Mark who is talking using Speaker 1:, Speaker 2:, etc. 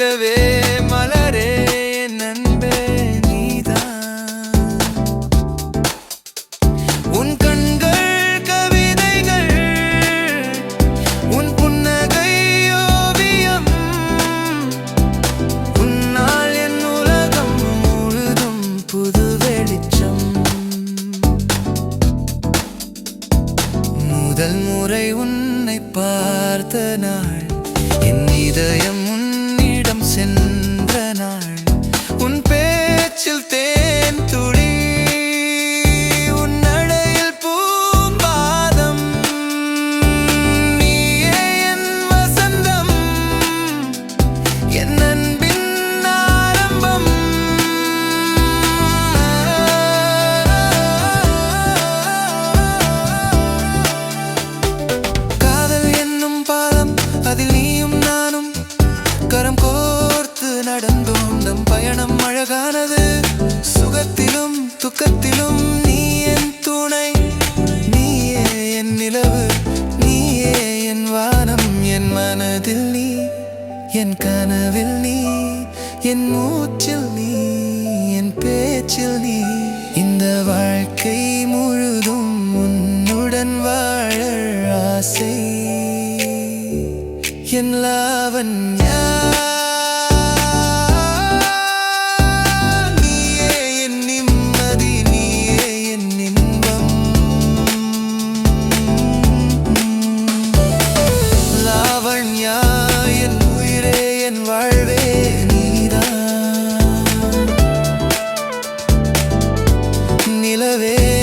Speaker 1: நிலவே மலரே நண்பே நீதான். உன் கண்கள் கவிதைகள் உன் புன்னகை ஓவியம் உன்னால் என் உலகம் முழுதும் புது வெளிச்சம். முதல் முறை உன்னை பார்த்த நாள் நானும் கரம் கோர்த்து நடந்தோம். நம் பயணம் அழகானது. சுகத்திலும் துக்கத்திலும் நீ என் துணை. நீயே என் நிலவு. நீயே என் வானம். என் மனதில் நீ என் கனவில் நீ என் மூச்சில் நீ என் பேச்சில் நீ. இந்த வாழ்க்கை முழுதும் உன்னுடன் வாழ ஆசை. என் லாவண்ய நீயே என் நிம்மதி நீயே என் இன்பம் லாவண்யா என் உயிரே நிலவே